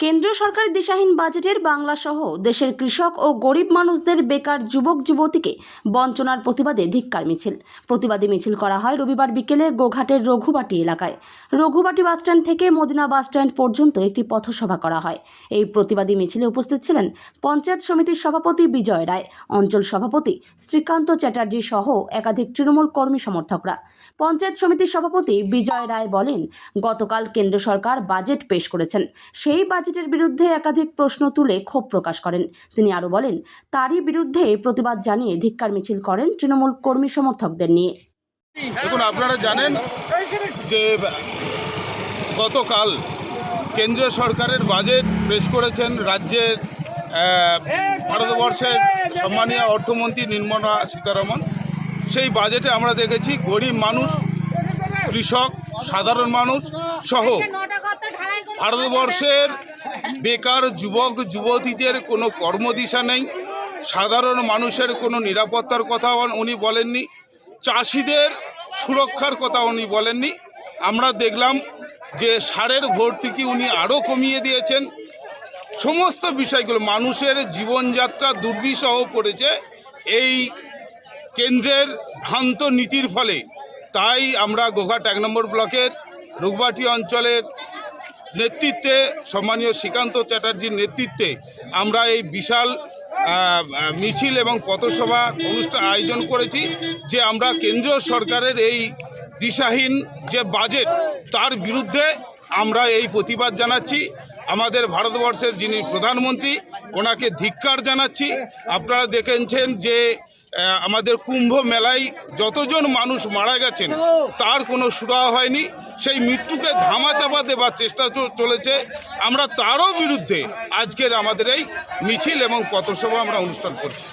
কেন্দ্রীয় সরকারের দিশাহীন বাজেটের বাংলা সহ দেশের কৃষক ও গরিব মানুষদের বেকার যুবক, যুবতীকে বঞ্চনার প্রতিবাদে ধিক্কার মিছিল। প্রতিবাদী মিছিল করা হয় রবিবার বিকেলে গোঘাটের রঘুবাটি এলাকায়। রঘুবাটি বাসস্ট্যান্ড থেকে মদিনা বাসস্ট্যান্ড পর্যন্ত একটি পথসভা করা হয়। এই প্রতিবাদী মিছিলে উপস্থিত ছিলেন পঞ্চায়েত সমিতির সভাপতি বিজয় রায়, অঞ্চল সভাপতি শ্রীকান্ত চ্যাটার্জি সহ একাধিক তৃণমূল কর্মী সমর্থকরা। পঞ্চায়েত সমিতির সভাপতি বিজয় রায় বলেন, গতকাল কেন্দ্র সরকার বাজেট পেশ করেছেন। সেই বাজেটের বিরুদ্ধে একাধিক প্রশ্ন তুলে ক্ষোভ প্রকাশ করেন। তিনি আরও বলেন তারই বিরুদ্ধে প্রতিবাদ জানিয়ে ধিক্কার মিছিল করেন তৃণমূল কর্মী সমর্থকদের নিয়ে। দেখুন আপনারা জানেন যে গতকাল কেন্দ্রীয় সরকারের বাজেট পেশ করেছেন রাজ্যের ভারতবর্ষের সম্মানীয় অর্থমন্ত্রী নির্মলা সীতারমন। সেই বাজেটে আমরা দেখেছি গরিব মানুষ কৃষক সাধারণ মানুষ সহ ভারতবর্ষের বেকার যুবক, যুবতীদের কোনো কর্মদিশা নেই। সাধারণ মানুষের কোনো নিরাপত্তার কথা উনি বলেননি। চাষিদের সুরক্ষার কথা উনি বলেননি। আমরা দেখলাম যে সারের ভর্তুকি উনি আরও কমিয়ে দিয়েছেন। সমস্ত বিষয়গুলো, মানুষের জীবনযাত্রা দুর্বিষহ পড়েছে। এই কেন্দ্রের ভ্রান্ত নীতির ফলে তাই আমরা গোঘাট এক নম্বর ব্লকের রুগবাটি অঞ্চলের নেতৃত্বে সম্মানীয় শ্রীকান্ত চ্যাটার্জির নেতৃত্বে আমরা এই বিশাল মিছিল এবং পথসভা অনুষ্ঠান আয়োজন করেছি যে আমরা কেন্দ্রীয় সরকারের এই দিশাহীন যে বাজেট তার বিরুদ্ধে আমরা এই প্রতিবাদ জানাচ্ছি। আমাদের ভারতবর্ষের যিনি প্রধানমন্ত্রী, ওনাকে ধিক্কার জানাচ্ছি। আপনারা দেখেছেন যে আমাদের কুম্ভ মেলায় যতজন মানুষ মারা গেছেন, তার কোনো সুরাহা হয়নি। সেই মৃত্যুকে ধামা চাপা দেবার চেষ্টা চলেছে। আমরা তারও বিরুদ্ধে আজকের আমাদের এই মিছিল এবং পথসভা আমরা অনুষ্ঠান করছি।